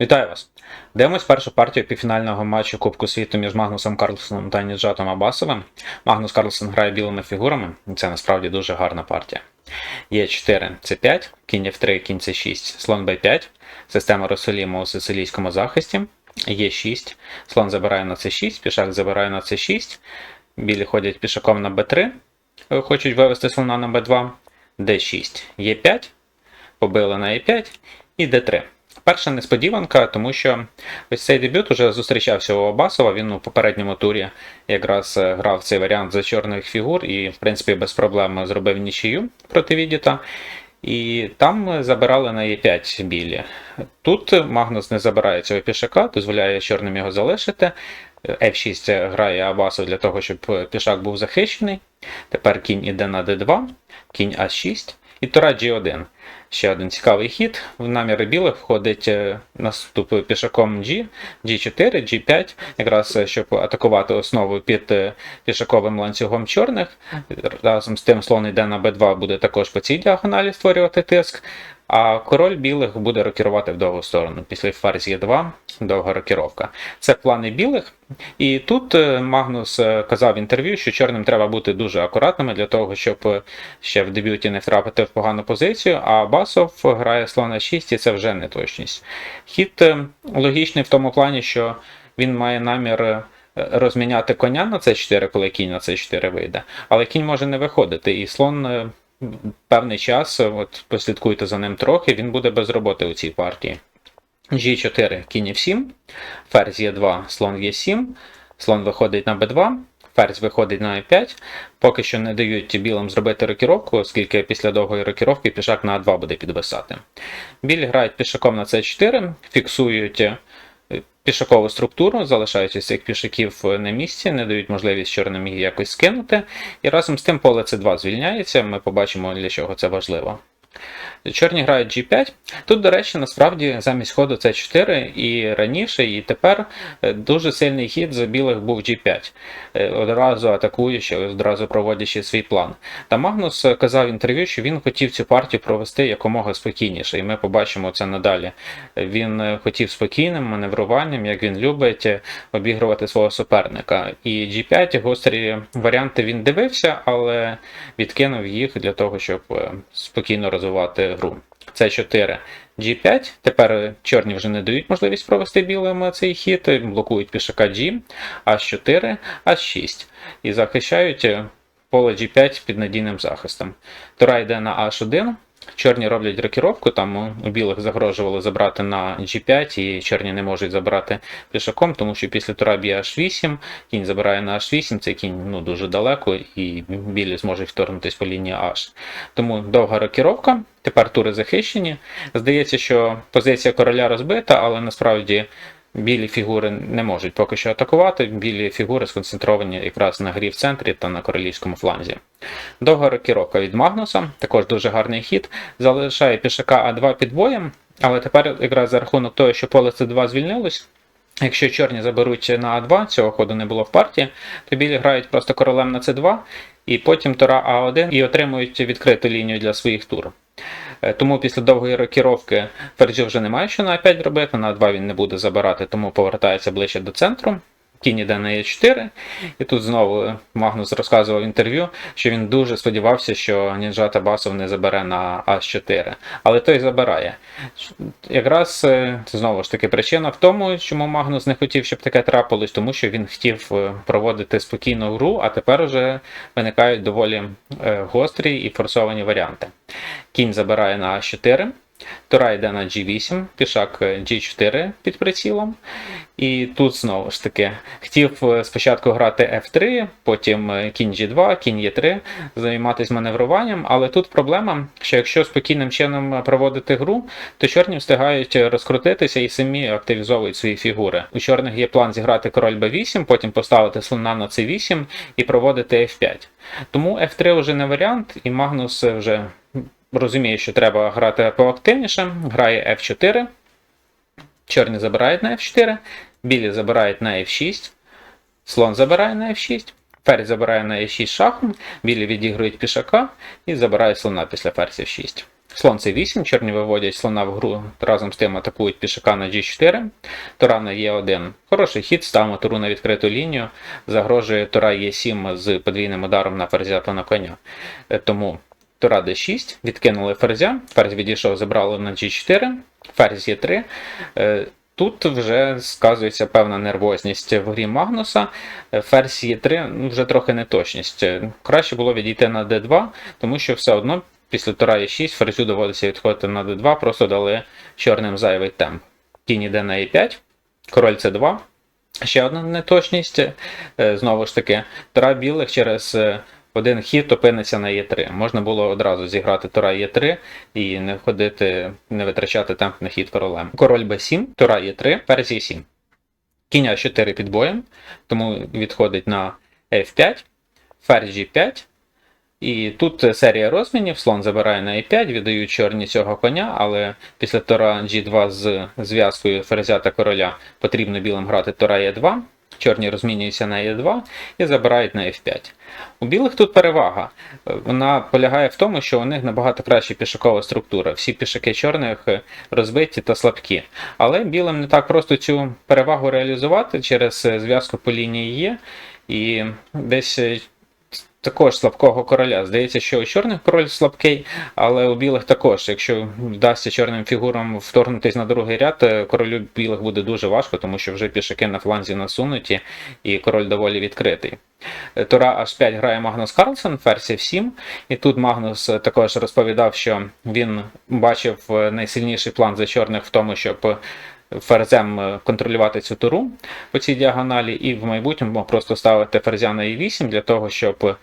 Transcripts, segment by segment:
Вітаю вас! Дивимось першу партію півфінального матчу Кубку світу між Магнусом Карлсоном та Ніджатом Абасовим. Магнус Карлсон грає білими фігурами, і це насправді дуже гарна партія. Є 4 С5, кінь F3, кінь С6, слон Б5, система Росоліма у сицилійському захисті. Є 6, слон забирає на С6, пішак забирає на С6, білі ходять пішаком на Б3, е, хочуть вивести слона на Б2, Д6, Е5, побили на Е5 і Д3. Перша несподіванка, тому що ось цей дебют уже зустрічався у Абасова. Він у попередньому турі якраз е, грав цей варіант за чорних фігур і, в принципі, без проблем зробив нічию проти Відіта. І там забирали на Е5 білі. Тут Магнус не забирає цього пішака, дозволяє чорним його залишити. F6 грає Абасов для того, щоб пішак був захищений. Тепер кінь іде на d2, кінь А6 і тура G1. Ще один цікавий хід. В наміри білих входить е, наступ пішаком G, G4, G5, якраз е, щоб атакувати основу під е, пішаковим ланцюгом чорних. Разом з тим слон йде на B2, буде також по цій діагоналі створювати тиск. А король білих буде рокірувати в довгу сторону. Після ферзь Е2 довга рокіровка. Це плани білих. І тут е, Магнус е, казав в інтерв'ю, що чорним треба бути дуже акуратними для того, щоб е, ще в дебюті не втрапити в погану позицію. А Басов грає слона 6 і це вже не точність. Хід логічний в тому плані, що він має намір. Розміняти коня на c4, коли кінь на c4 вийде, але кінь може не виходити, і слон певний час, е, от послідкуйте за ним трохи, він буде без роботи у цій партії. G4, кінь F7, ферзь Е2, слон Е7, слон виходить на Б2, ферзь виходить на Е5. Поки що не дають білим зробити рокіровку, оскільки після довгої рокіровки пішак на А2 буде підвисати. Білі грають пішаком на С4, фіксують е, пішакову структуру, залишаючи цих пішаків на місці, не дають можливість чорним її якось скинути. І разом з тим поле С2 звільняється. Ми побачимо, для чого це важливо. Чорні грають G5. Тут, до речі, насправді замість ходу C4 і раніше, і тепер е, дуже сильний хід за білих був G5, Е, одразу атакуючи, одразу проводячи свій план. Та Магнус е, казав в інтерв'ю, що він хотів цю партію провести якомога спокійніше, і ми побачимо це надалі. Він хотів спокійним маневруванням, як він любить, обігрувати свого суперника. І G5 гострі варіанти він дивився, але відкинув їх для того, щоб спокійно розвивати гру. Це 4 G5. Тепер чорні вже не дають можливість провести білим цей хід, блокують пішака G, H4, H6 і захищають поле G5 під надійним захистом. Тура йде на H1. Чорні роблять рокіровку, там у- білих загрожували забрати на G5, і чорні не можуть забрати пішаком, тому що після тура б'є H8, кінь забирає на H8, цей кінь ну, дуже далеко, і білі зможуть вторгнутися по лінії H. Тому довга рокіровка, тепер тури захищені. Здається, що позиція короля розбита, але насправді білі фігури не можуть поки що атакувати. Білі фігури сконцентровані якраз на грі в центрі та на королівському фланзі. Довга рокіровка від Магнуса, також дуже гарний хід. Залишає пішака А2 під боєм, але тепер якраз за рахунок того, що поле С2 звільнилось. Якщо чорні заберуть на А2, цього ходу не було в партії, то білі грають просто королем на С2, і потім тура А1 і отримують відкриту лінію для своїх тур. Е, Тому після довгої рокіровки Ферджі вже немає що на А5 робити, на А2 він не буде забирати, тому повертається ближче до центру. Іде на Е4, і тут знову Магнус розказував інтерв'ю, що він дуже сподівався, що Нінджата Басов не забере на А4, але той забирає. Якраз е, знову ж таки причина в тому, чому Магнус не хотів, щоб таке трапилось, тому що він хотів е, проводити спокійну гру, а тепер вже виникають доволі е, гострі і форсовані варіанти. Кінь забирає на А4. Тура йде на G8, пішак е, G4 під прицілом. І тут знову ж таки хотів е, спочатку грати F3, потім е, кінь G2, кінь Е3, займатися маневруванням. Але тут проблема, що якщо спокійним чином проводити гру, то чорні встигають розкрутитися і самі активізовують свої фігури. У чорних є план зіграти король b8, потім поставити слона на c8 і проводити F5. Тому F3 вже не варіант, і Магнус вже розуміє, що треба грати поактивніше, грає F4. Чорні забирають на F4, білі забирають на F6, слон забирає на F6, ферзь забирає на E6 шахом, білі відігрують пішака і забирають слона після ферзь F6. Слон c8, чорні виводять слона в гру, разом з тим атакують пішака на g4, тура на e1. Хороший хід, ставимо туру на відкриту лінію, загрожує тура e7 з подвійним ударом на ферзя та на коня. Е, Тому тура d6, відкинули ферзя, ферзь відійшов, забрали на g4, ферзь e3. Е, Тут вже сказується певна нервозність в грі Магнуса. Е, Ферзь Е3 ну, вже трохи неточність. Е, Краще було відійти на d2, тому що все одно після тура Е6 ферзю доводиться відходити на d2, просто дали чорним зайвий темп. Кінь іде на e5, король c2. Ще одна неточність. Знову ж таки, тура білих через один хід опиниться на Е3. Можна було одразу зіграти тура Е3 і не ходити, не витрачати темп на хід королем. Король Б7, тура Е3, ферзь Е7. Кінь А4 під боєм, тому відходить на F5, ферзь G5. І тут серія розмінів, слон забирає на e5, віддають чорні цього коня, але після тура G2 з зв'язкою ферзя та короля потрібно білим грати тура e2. Чорні розмінюються на e2 і забирають на f5. У білих тут перевага. Е, Вона полягає в тому, що у них набагато краща пішокова структура. Всі пішаки чорних е, розбиті та слабкі. Але білим не так просто цю перевагу реалізувати через е, зв'язку по лінії Є. І десь е, також слабкого короля. Здається, що у чорних король слабкий, але у білих також. Якщо вдасться чорним фігурам вторгнутись на другий ряд, е, королю білих буде дуже важко, тому що вже пішаки на фланзі насунуті, і король доволі відкритий. Е, Тура H5 грає Магнус Карлсон, ферзь F7. І тут Магнус е, також розповідав, що він бачив найсильніший план за чорних в тому, щоб ферзем е, контролювати цю туру по цій діагоналі, і в майбутньому просто ставити ферзя на e8 для того, щоб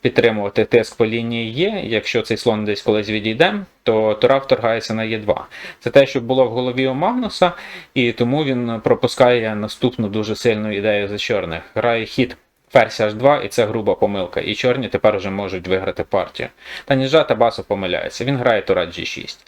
підтримувати тиск по лінії Є. Якщо цей слон десь колись відійде, то тура вторгається на Е2. Це те, що було в голові у Магнуса, і тому він пропускає наступну дуже сильну ідею за чорних. Грає хід ферзь H2, і це груба помилка. І чорні тепер вже можуть виграти партію. Та Ніжа Табасов помиляється. Він грає тура G6.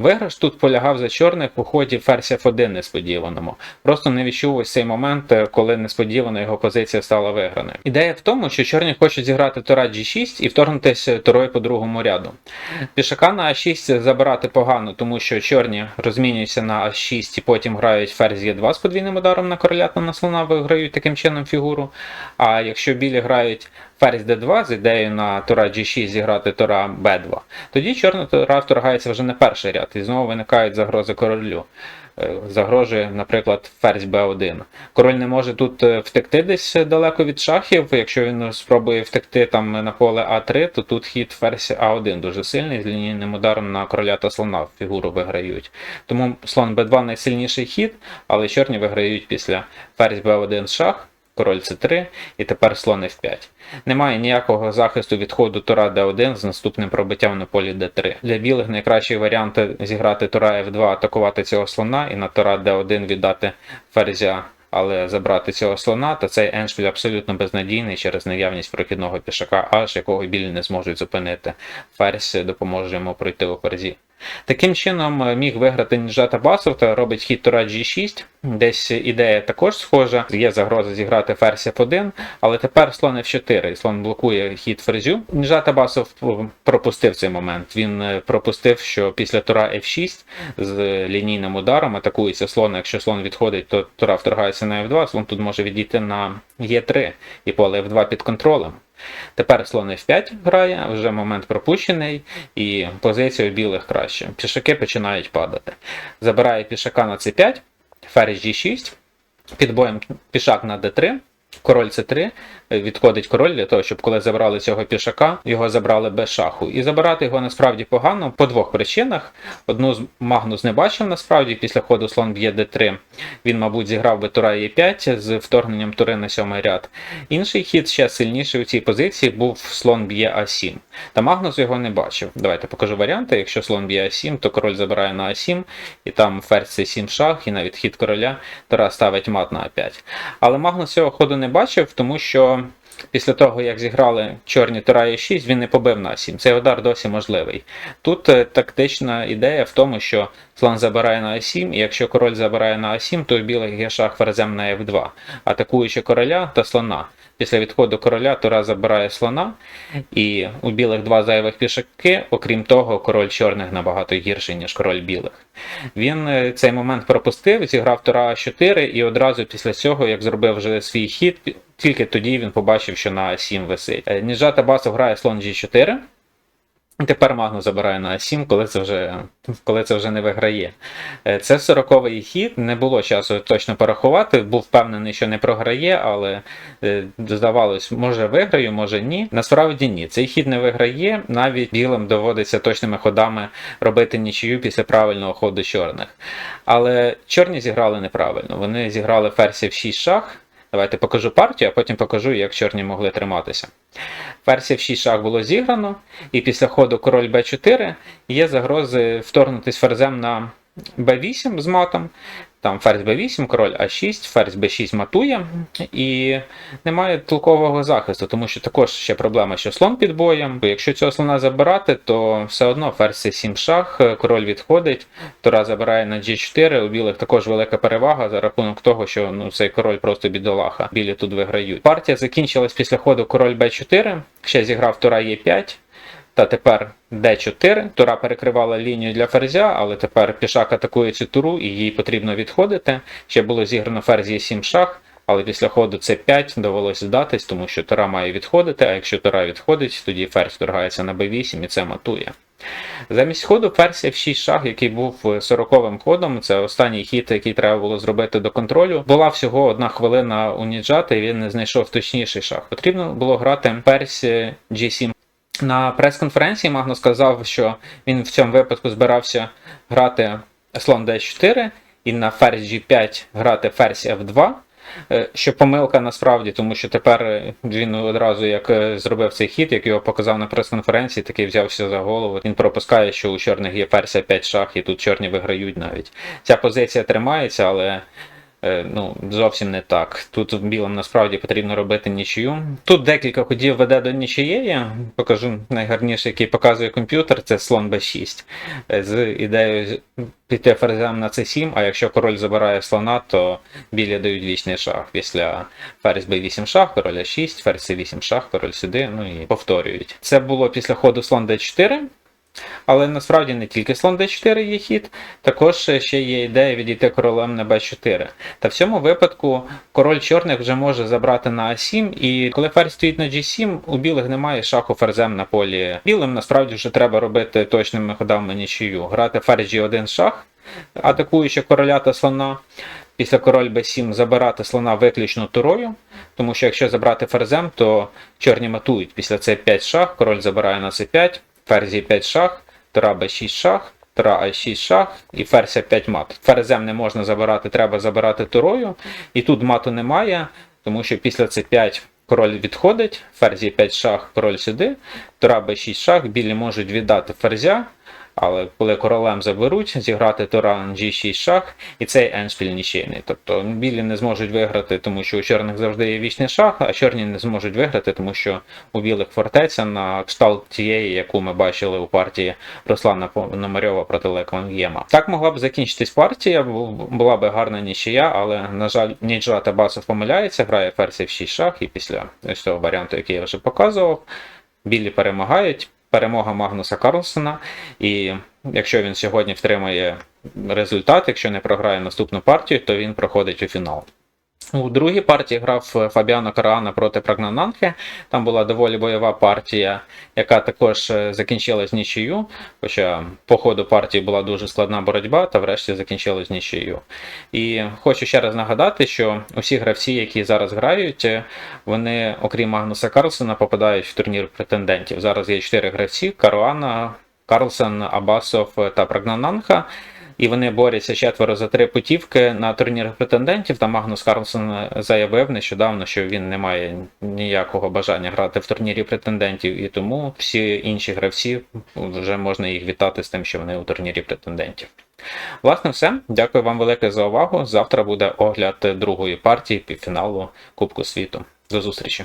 Виграш тут полягав за чорних у ході ферзь F1 несподіваному. Просто не відчув ось цей момент, е, коли несподівано його позиція стала виграною. Ідея в тому, що чорні хочуть зіграти тура G6 і вторгнутися турою по другому ряду. Пішака на А6 забирати погано, тому що чорні розмінюються на А6 і потім грають ферзь Е2 з подвійним ударом на короля та на слона, виграють таким чином фігуру. А якщо білі грають ферзь d2 з ідеєю на тура G6 зіграти тура B2, тоді чорна тура вторгається вже на перший ряд, і знову виникають загрози королю. Е, Загрожує, наприклад, ферзь b1. Король не може тут е, втекти десь далеко від шахів. Якщо він спробує втекти там на поле А3, то тут хід ферзь А1 дуже сильний, з лінійним ударом на короля та слона фігуру виграють. Тому слон b2 найсильніший хід, але чорні виграють після ферзь b1 шах король c3 і тепер слон f5. Немає ніякого захисту від ходу тура d1 з наступним пробиттям на полі d3. Для білих найкращий варіант зіграти тура f2, атакувати цього слона і на тура d1 віддати ферзя. Але забрати цього слона, то цей еншпіль абсолютно безнадійний через наявність прохідного пішака H, якого білі не зможуть зупинити. Ферзь допоможе йому пройти у ферзі. Таким чином е, міг виграти Ніжата Басов та робить хід тура G6. Десь ідея також схожа. Є загроза зіграти ферзь F1, але тепер слон F4. і Слон блокує хід ферзю. Ніжата Басов пропустив цей момент. Він е, пропустив, що після тура F6 з лінійним ударом атакується слон. Якщо слон відходить, то тура вторгається на F2, слон тут може відійти на Е3 і поле F2 під контролем. Тепер слон F5 грає, вже момент пропущений, і позиція у білих краще. Пішаки починають падати. Забирає пішака на c5, ферзь G6, під боєм пішак на d3, король c3, відходить король для того, щоб коли забрали цього пішака, його забрали без шаху. І забирати його насправді погано по двох причинах. Одну з Магнус не бачив насправді після ходу слон б'є d3. Він, мабуть, зіграв би тура e5 з вторгненням тури на сьомий ряд. Інший хід ще сильніший у цій позиції був слон б'є а7. Та Магнус його не бачив. Давайте покажу варіанти. Якщо слон б'є а7, то король забирає на а7, і там ферзь c7 шах, і навіть хід короля тура ставить мат на а5. Але Магнус цього ходу не бачив, тому що Після того, як зіграли чорні тура е 6, він не побив на 7. Цей удар досі можливий. Тут е, тактична ідея в тому, що слон забирає на А7, і якщо король забирає на А7, то у білих є шах ферзем на F2, атакуючи короля та слона. Після відходу короля тура забирає слона, і у білих два зайвих пішаки, окрім того, король чорних набагато гірший, ніж король білих. Він е, цей момент пропустив, зіграв тура А4, і одразу після цього, як зробив вже свій хід, тільки тоді він побачив, що на А7 висить. Ніжа Ніжата Басов грає слон G4. Тепер Магнус забирає на А7, коли це вже, коли це вже не виграє. Е, Це 40-й хід, не було часу точно порахувати. Був впевнений, що не програє, але е, здавалось, може виграю, може ні. Насправді ні. Цей хід не виграє. Навіть білим доводиться точними ходами робити нічию після правильного ходу чорних. Але чорні зіграли неправильно. Вони зіграли ферзь в 6 шах. Давайте покажу партію, а потім покажу, як чорні могли триматися. Ферзь в 6 шах було зіграно, і після ходу король b4 є загрози вторгнутися ферзем на b8 з матом. Там ферзь b8, король а6, ферзь b6 матує, і немає толкового захисту, тому що також ще проблема, що слон під боєм. Якщо цього слона забирати, то все одно ферзь c7 шах, король відходить, Тура забирає на g4, у білих також велика перевага за рахунок того, що ну, цей король просто бідолаха. Білі тут виграють. Партія закінчилась після ходу король b4, ще зіграв Тура e5. Та тепер d4. Тура перекривала лінію для ферзя, але тепер пішак атакує цю туру і їй потрібно відходити. Ще було зіграно ферзь e7 шах, але після ходу c5 довелося здатись, тому що тура має відходити, а якщо тура відходить, тоді ферзь торгається на b8 і це матує. Замість ходу ферзь f6 шах, який був 40-м ходом, це останній хід, який треба було зробити до контролю. Була всього одна хвилина у Ніджата, і він не знайшов точніший шах. Потрібно було грати ферзь G7 на прес-конференції Магнус сказав, що він в цьому випадку збирався грати слон d4 і на ферзь g5 грати ферзь f2. Е, Що помилка насправді, тому що тепер він одразу як е, зробив цей хід, як його показав на прес-конференції, такий взявся за голову. Він пропускає, що у чорних є ферзь 5 шах, і тут чорні виграють навіть. Ця позиція тримається, але ну, зовсім не так. Тут білим насправді потрібно робити нічию. Тут декілька ходів веде до нічиєї. Покажу найгарніший, який показує комп'ютер, це слон b6. Е, З ідеєю піти ферзем на c7, а якщо король забирає слона, то білі дають вічний шах. Після ферзь b8 шах, король a6, ферзь c8 шах, король сюди, ну і повторюють. Це було після ходу слон d4. Але насправді не тільки слон d4 є хід, також ще є ідея відійти королем на b4. Та в цьому випадку король чорних вже може забрати на a7, і коли ферзь стоїть на g7, у білих немає шаху ферзем на полі. Білим насправді вже треба робити точними ходами нічию. Грати ферзь g1 шах, атакуючи короля та слона. Після король b7 забирати слона виключно турою, тому що якщо забрати ферзем, то чорні матують. Після c5 шах, король забирає на c5 ферзь 5 шах, тура b6 шах, тура а6 шах і ферзь 5 мат. Ферзем не можна забирати, треба забирати турою. І тут мату немає, тому що після c5 король відходить, ферзі 5 шах, король сюди, тура b6 шах, білі можуть віддати ферзя. Але коли королем заберуть, зіграти Туран G6 шах, і цей еншпіль нічийний. Тобто білі не зможуть виграти, тому що у чорних завжди є вічний шах, а чорні не зможуть виграти, тому що у білих фортеця на кшталт тієї, яку ми бачили у партії Руслана Пономарьова проти Леконгєма. Так могла б закінчитись партія, була б гарна нічия, але, на жаль, Ніджа Табасов помиляється, грає ферзь в 6 шах, і після ось цього варіанту, який я вже показував, білі перемагають перемога Магнуса Карлсона. І якщо він сьогодні втримає результат, якщо не програє наступну партію, то він проходить у фінал. У другій партії грав Фабіано Караана проти Прагнананхе. Там була доволі бойова партія, яка також е, закінчилась нічию. Хоча по ходу партії була дуже складна боротьба, та врешті закінчилась нічию. І хочу ще раз нагадати, що усі гравці, які зараз грають, е, вони, окрім Магнуса Карлсона, попадають в турнір претендентів. Зараз є чотири гравці: Каруана, Карлсон, Абасов та Прагнананха. І вони борються четверо за три путівки на турнір претендентів. Та Магнус Карлсон заявив нещодавно, що він не має ніякого бажання грати в турнірі претендентів, і тому всі інші гравці вже можна їх вітати з тим, що вони у турнірі претендентів. Власне, все. Дякую вам велике за увагу. Завтра буде огляд другої партії півфіналу Кубку світу. До зустрічі!